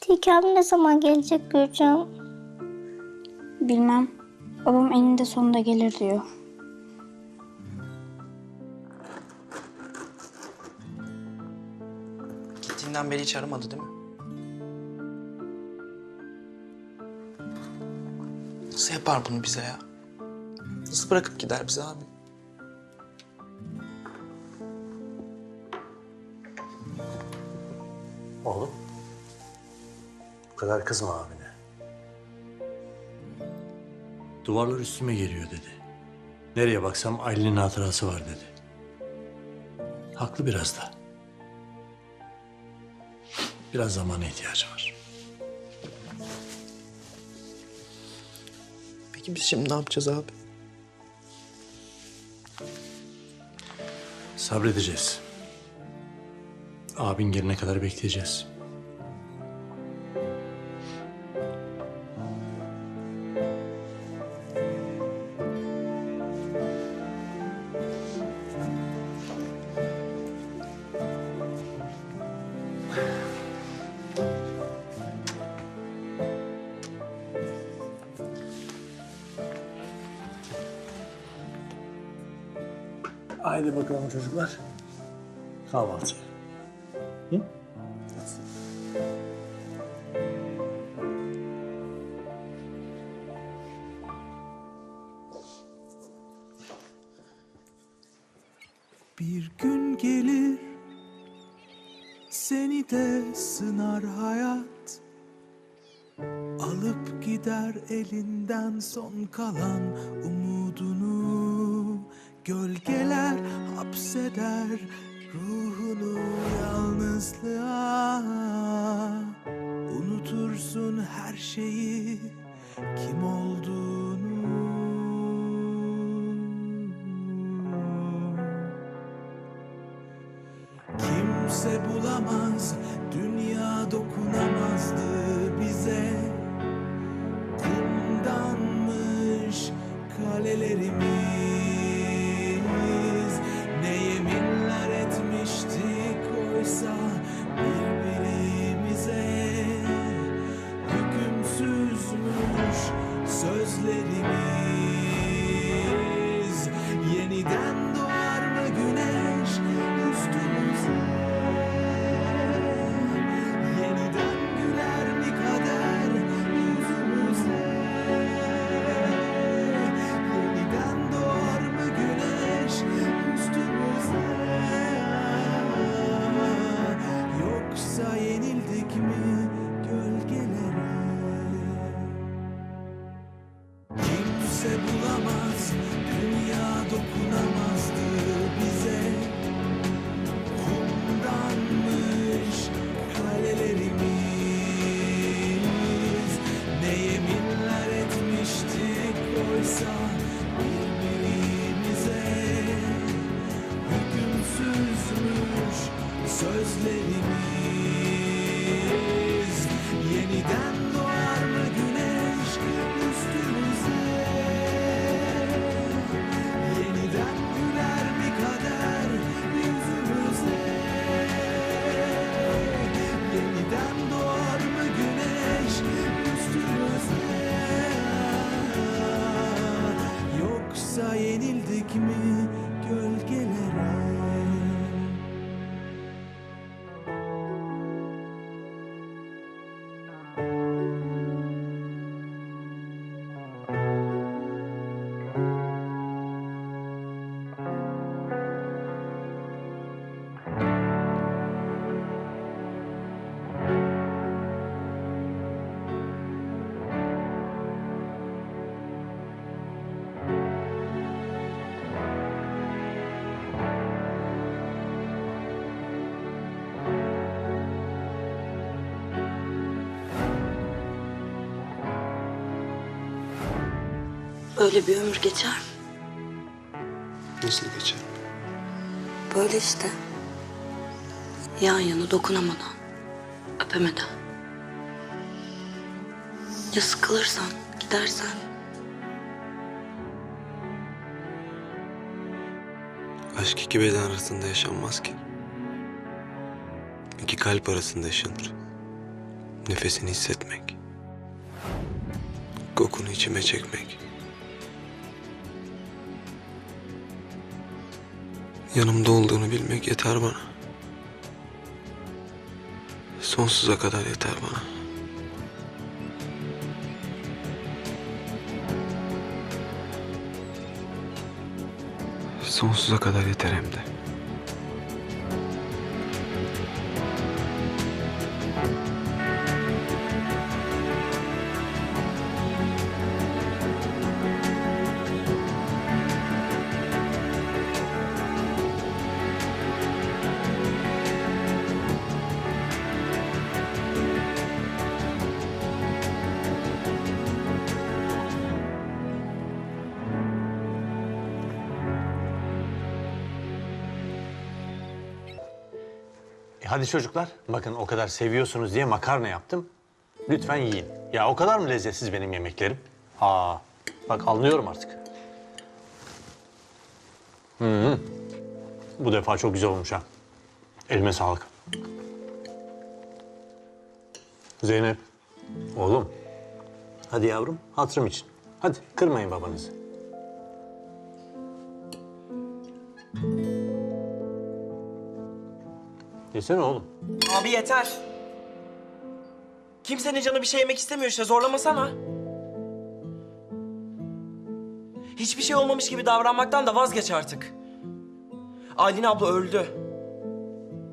Tilki abi ne zaman gelecek Gürcan? Bilmem. Babam eninde sonunda gelir diyor. Gittiğinden beri hiç aramadı değil mi? Nasıl yapar bunu bize ya? Nasıl bırakıp gider bize abi? Oğlum. Kadar kızma abine. Duvarlar üstüme geliyor dedi. Nereye baksam Aylin'in hatırası var dedi. Haklı biraz da. Biraz zamana ihtiyacı var. Peki biz şimdi ne yapacağız abi? Sabredeceğiz. Abin gelene kadar bekleyeceğiz. Haydi bakalım çocuklar. Kahvaltıya. Hı? Bir gün gelir seni de sınar hayat Alıp gider elinden son kalan umudunu hapseder ruhunu yalnızlığa Unutursun her şeyi kim olduğunu. Kimse bulamaz, dünya dokunamazdı bize. Kumdanmış kalelerimiz sözlerimiz Yeniden Böyle bir ömür geçer mi? Nasıl geçer? Böyle işte. Yan yana dokunamadan, öpemeden. Ya sıkılırsan, gidersen? Aşk iki beden arasında yaşanmaz ki. İki kalp arasında yaşanır. Nefesini hissetmek. Kokunu içime çekmek. Yanımda olduğunu bilmek yeter bana. Sonsuza kadar yeter bana. Sonsuza kadar yeter hem de. Hadi çocuklar, bakın o kadar seviyorsunuz diye makarna yaptım. Lütfen yiyin. Ya o kadar mı lezzetsiz benim yemeklerim? Aa, bak anlıyorum artık. Hı. Bu defa çok güzel olmuş ha. Elime sağlık. Zeynep, oğlum. Hadi yavrum, hatırım için. Hadi kırmayın babanızı. Yesene oğlum. Abi yeter. Kimsenin canı bir şey yemek istemiyor işte zorlamasana. Hiçbir şey olmamış gibi davranmaktan da vazgeç artık. Aylin abla öldü.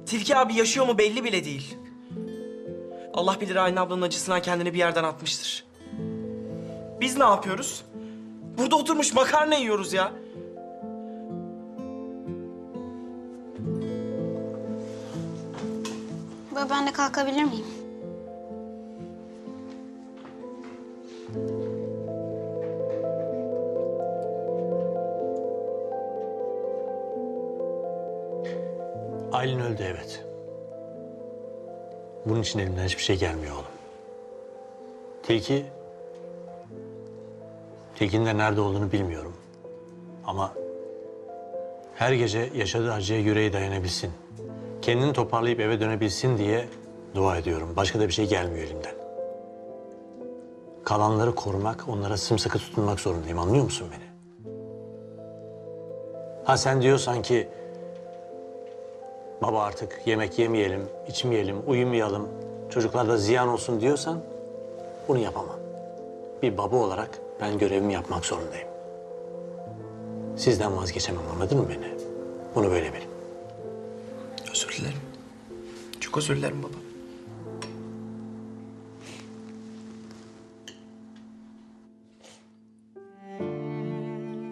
Tilki abi yaşıyor mu belli bile değil. Allah bilir Aylin ablanın acısından kendini bir yerden atmıştır. Biz ne yapıyoruz? Burada oturmuş makarna yiyoruz ya. Baba ben de kalkabilir miyim? Aylin öldü evet. Bunun için elimden hiçbir şey gelmiyor oğlum. Tilki... Tilkinin de nerede olduğunu bilmiyorum. Ama her gece yaşadığı acıya yüreği dayanabilsin. Kendini toparlayıp eve dönebilsin diye dua ediyorum. Başka da bir şey gelmiyor elimden. Kalanları korumak, onlara sımsıkı tutunmak zorundayım. Anlıyor musun beni? Ha sen diyorsan ki baba artık yemek yemeyelim, içmeyelim, uyumayalım, çocuklar da ziyan olsun diyorsan bunu yapamam. Bir baba olarak ben görevimi yapmak zorundayım. Sizden vazgeçemem anladın mı beni? Bunu böyle bilin. Çok özür dilerim baba.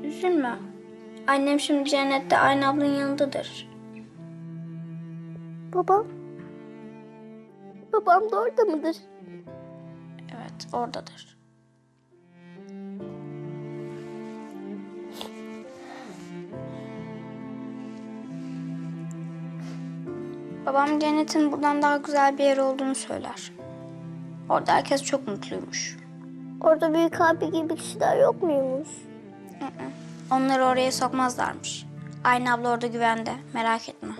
Üzülme. Annem şimdi cennette aynı ablanın yanındadır. Babam? Babam da orada mıdır? Evet oradadır. Babam cennetin buradan daha güzel bir yer olduğunu söyler. Orada herkes çok mutluymuş. Orada büyük abi gibi kişiler yok muymuş? Onları oraya sokmazlarmış. Aynı abla orada güvende. Merak etme.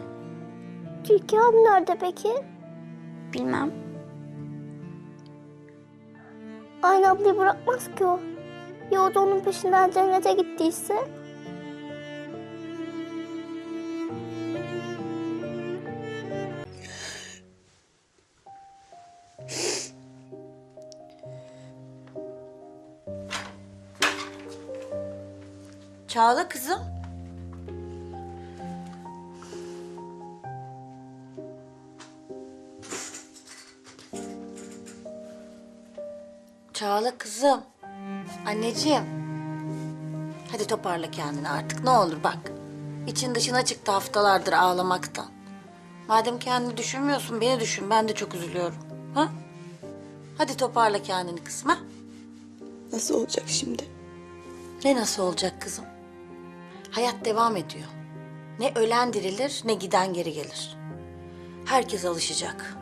Tilki abi nerede peki? Bilmem. Aynı ablayı bırakmaz ki o. Ya o da onun peşinden cennete gittiyse? Çağla kızım. Çağla kızım. Anneciğim. Hadi toparla kendini artık ne olur bak. İçin dışına çıktı haftalardır ağlamaktan. Madem kendini düşünmüyorsun beni düşün ben de çok üzülüyorum. Ha? Hadi toparla kendini kızım ha? Nasıl olacak şimdi? Ne nasıl olacak kızım? Hayat devam ediyor. Ne ölen dirilir ne giden geri gelir. Herkes alışacak.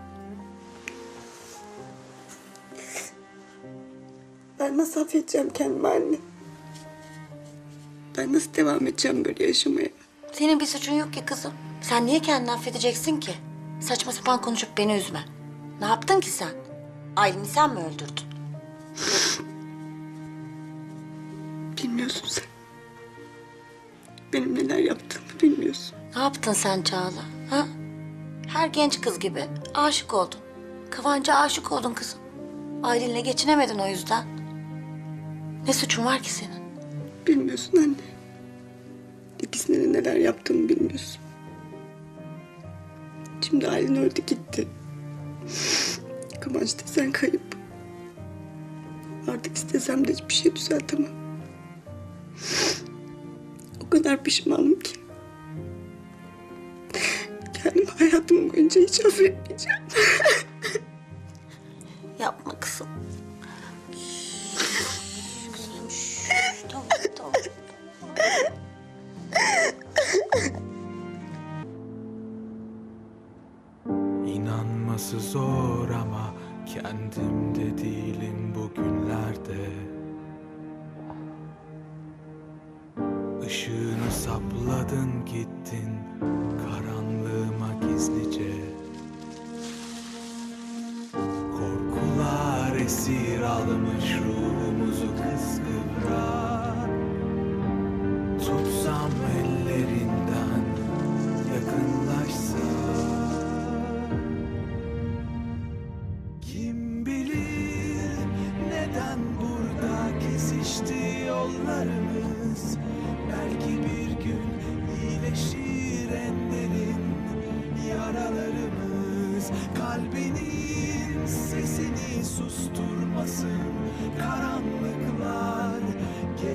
Ben nasıl affedeceğim kendimi anne? Ben nasıl devam edeceğim böyle yaşamaya? Senin bir suçun yok ki kızım. Sen niye kendini affedeceksin ki? Saçma sapan konuşup beni üzme. Ne yaptın ki sen? Aylin'i sen mi öldürdün? Bilmiyorsun sen. Benim neler yaptığımı bilmiyorsun. Ne yaptın sen Çağla? Ha? Her genç kız gibi aşık oldun. Kıvanç'a aşık oldun kızım. Aylin'le geçinemedin o yüzden. Ne suçun var ki senin? Bilmiyorsun anne. İkisine de neler yaptığımı bilmiyorsun. Şimdi Aylin öldü gitti. Kıvanç desen kayıp. Artık istesem de hiçbir şey düzeltemem. Kadar pişmanım ki. Kendimi hayatım boyunca hiç affetmeyeceğim. sapladın gittin karanlığıma gizlice. Korkular esir almış ruhumuzu kıskıvrak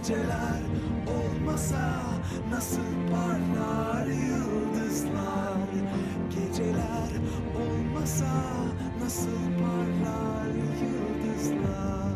Geceler olmasa nasıl parlar yıldızlar? Geceler olmasa nasıl parlar yıldızlar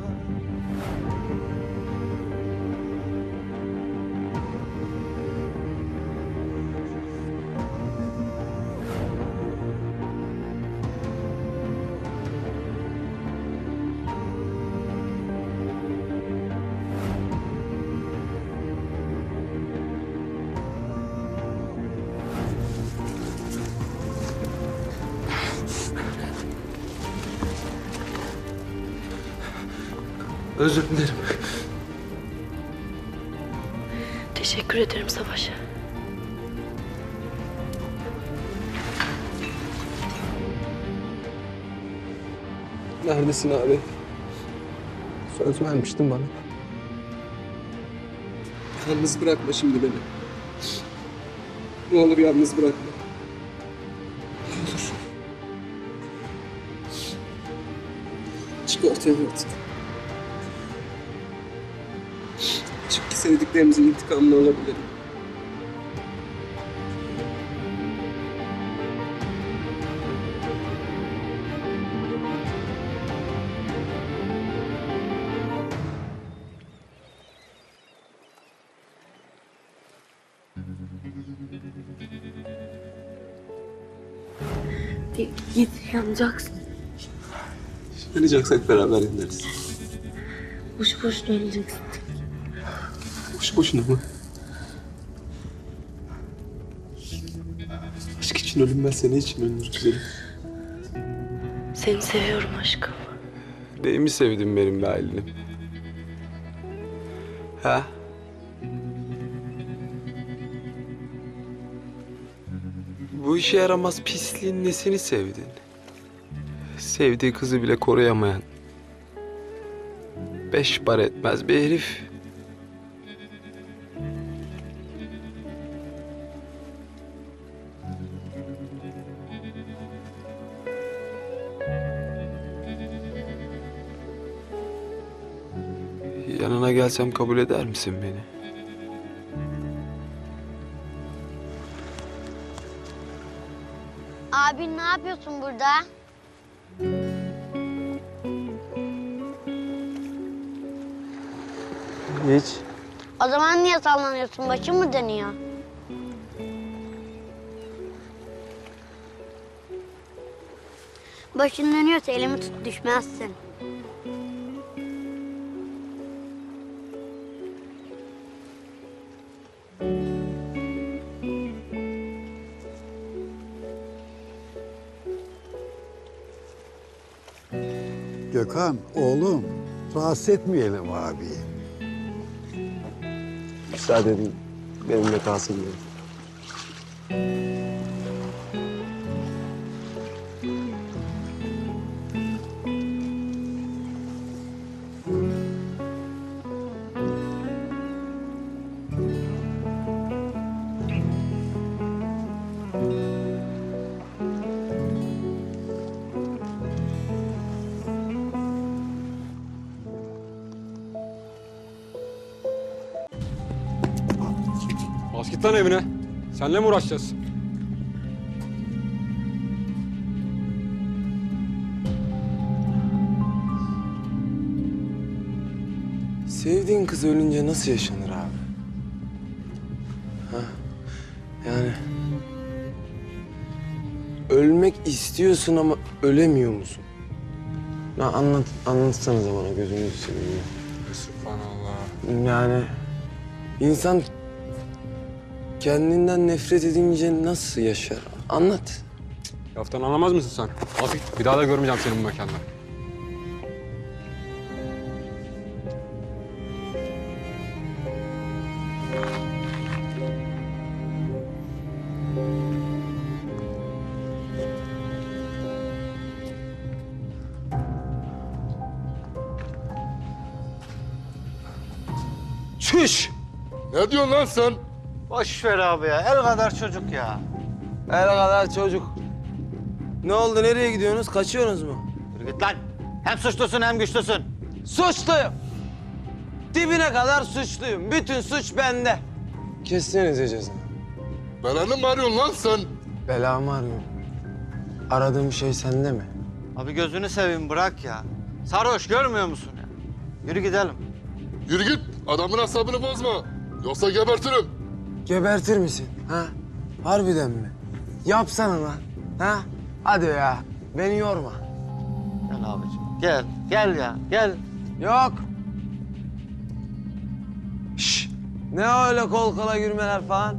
Özür dilerim. Teşekkür ederim Savaş. Neredesin abi? Söz vermiştin bana. Yalnız bırakma şimdi beni. Ne olur yalnız bırakma. Ne olur. Çık ortaya artık. Sevdiklerimizin intikamını alabilirim. Git yanacaksın. Yanacaksak beraber yanarız. Boş boş öleceksin. Boş boşuna mı? Aşk için ölünmezse ne için ölünür güzelim? Seni seviyorum aşkım. Neyimi sevdin benim be Aylin'im? Ha? Bu işe yaramaz pisliğin nesini sevdin? Sevdiği kızı bile koruyamayan. Beş bar etmez bir herif. Gelsem kabul eder misin beni? Abi ne yapıyorsun burada? Hiç. O zaman niye sallanıyorsun? Başın mı dönüyor? Başın dönüyorsa elimi tut düşmezsin. Rahatsız etmeyelim abi. Müsaade edin. Benimle kalsın diye. Git lan evine. Senle mi uğraşacağız? Sevdiğin kız ölünce nasıl yaşanır abi? Ha? Yani... Ölmek istiyorsun ama ölemiyor musun? Ya anlat, anlatsanıza bana gözünüzü seveyim. ya. Subhanallah. Yani insan kendinden nefret edince nasıl yaşar? Anlat. Laftan anlamaz mısın sen? Git. Bir daha da görmeyeceğim seni bu mekanda. Çüş! Ne diyorsun lan sen? Boş ver abi ya. El kadar çocuk ya. El kadar çocuk. Ne oldu? Nereye gidiyorsunuz? Kaçıyorsunuz mu? Yürü git lan. Hem suçlusun hem güçlüsün. Suçluyum. Dibine kadar suçluyum. Bütün suç bende. Kessenize cezanı. Belanı mı arıyorsun lan sen? Belamı arıyorum. Aradığım şey sende mi? Abi gözünü seveyim bırak ya. Sarhoş görmüyor musun ya? Yürü gidelim. Yürü git. Adamın asabını bozma. Yoksa gebertirim. Gebertir misin? Ha? Harbiden mi? Yapsana lan. Ha? Hadi ya. Beni yorma. Gel abiciğim. Gel. Gel ya. Gel. Yok. Şş. Ne öyle kol kola yürümeler falan?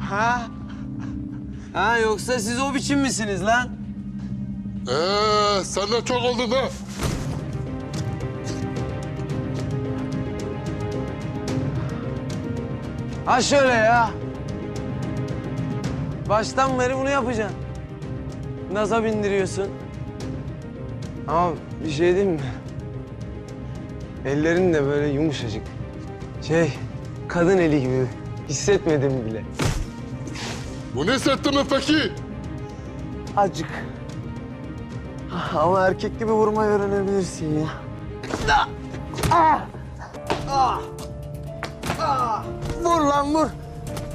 Ha? Ha yoksa siz o biçim misiniz lan? Ee, senden çok oldun ha. Ha şöyle ya. Baştan beri bunu yapacaksın. Naza bindiriyorsun. Ama bir şey diyeyim mi? Ellerin de böyle yumuşacık. Şey, kadın eli gibi. Hissetmedim bile. Bunu hissettin mi peki? Acık. Ama erkek gibi vurmayı öğrenebilirsin ya. Ah! Ah! Ah! Vur lan vur.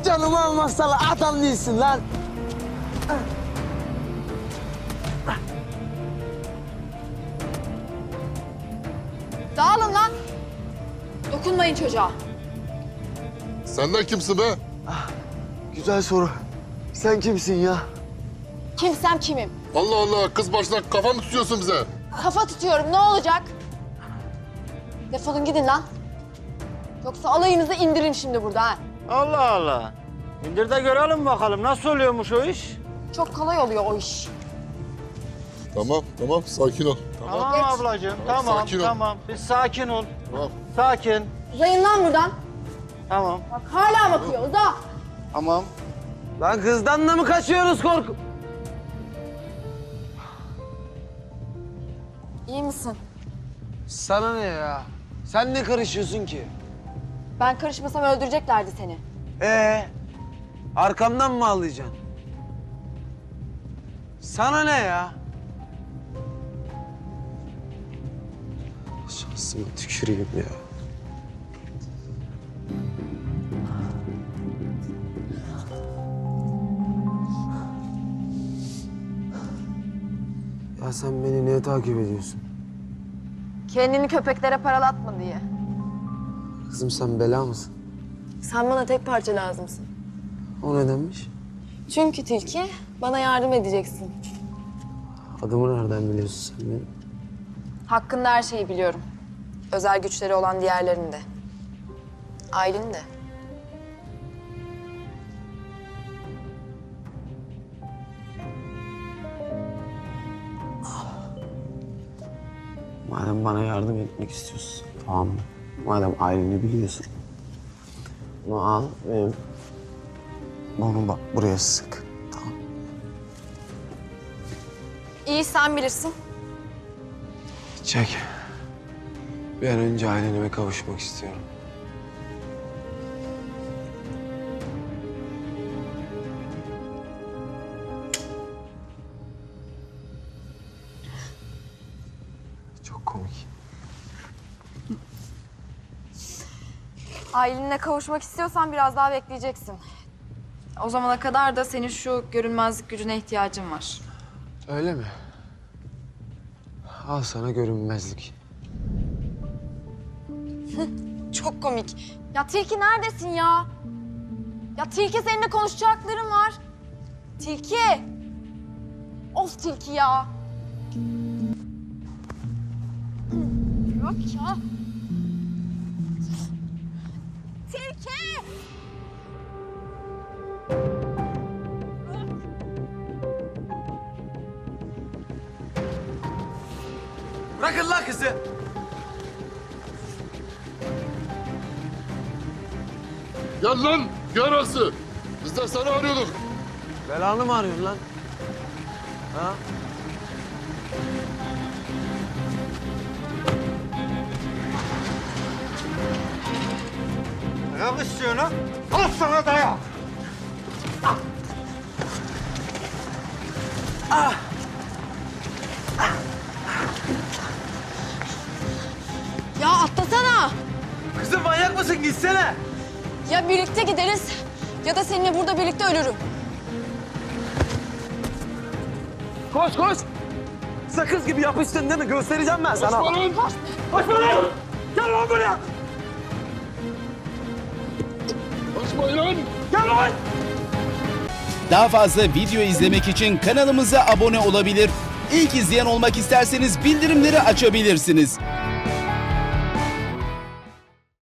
Canımı almazsan adam değilsin lan. Dağılın lan. Dokunmayın çocuğa. Senden kimsin be? Güzel soru. Sen kimsin ya? Kimsem kimim. Allah Allah kız başına kafa mı tutuyorsun bize? Kafa tutuyorum ne olacak? Defolun gidin lan. Yoksa alayınızı indiririm şimdi burada ha. Allah Allah. İndir de görelim bakalım nasıl oluyormuş o iş. Çok kolay oluyor o iş. Tamam tamam sakin ol. Tamam Geç. ablacığım. Tamam, Tamam sakin ol. tamam. Biz sakin ol. Tamam. Sakin. Uzayın lan buradan. Tamam. Bak hala bakıyor uza. Tamam. Lan kızdan da mı kaçıyoruz korku? İyi misin? Sana ne ya? Sen ne karışıyorsun ki? Ben karışmasam öldüreceklerdi seni. Ee, arkamdan mı ağlayacaksın? Sana ne ya? Şansıma tüküreyim ya. Ya sen beni niye takip ediyorsun? Kendini köpeklere paralatma diye. Kızım sen bela mısın? Sen bana tek parça lazımsın. O nedenmiş? Çünkü Tilki bana yardım edeceksin. Adımı nereden biliyorsun sen benim? Hakkında her şeyi biliyorum. Özel güçleri olan diğerlerinin de. Aylin de. Madem bana yardım etmek istiyorsun, tamam mı? Madem aileni biliyorsun. Bunu al ve bunu bak buraya sık. Tamam. İyi sen bilirsin. Çek. Bir an önce aileme kavuşmak istiyorum. Ailenle kavuşmak istiyorsan biraz daha bekleyeceksin. O zamana kadar da senin şu görünmezlik gücüne ihtiyacın var. Öyle mi? Al sana görünmezlik. Çok komik. Ya Tilki neredesin ya? Ya Tilki seninle konuşacaklarım var. Tilki. Of Tilki ya. Yok ya. Bırakın lan kızı. Gel lan yarası. Biz de seni arıyorduk. Belanı mı arıyorsun lan? Ha? Dayak istiyorsun ha? Al sana dayak. Ya ya da seninle burada birlikte ölürüm. Koş koş. Sakız gibi yapıştın değil mi? Göstereceğim ben sana. Koşma lan. Koşma lan. Gel lan buraya. Kaçmayın lan. Gel lan. Daha fazla video izlemek için kanalımıza abone olabilir. İlk izleyen olmak isterseniz bildirimleri açabilirsiniz.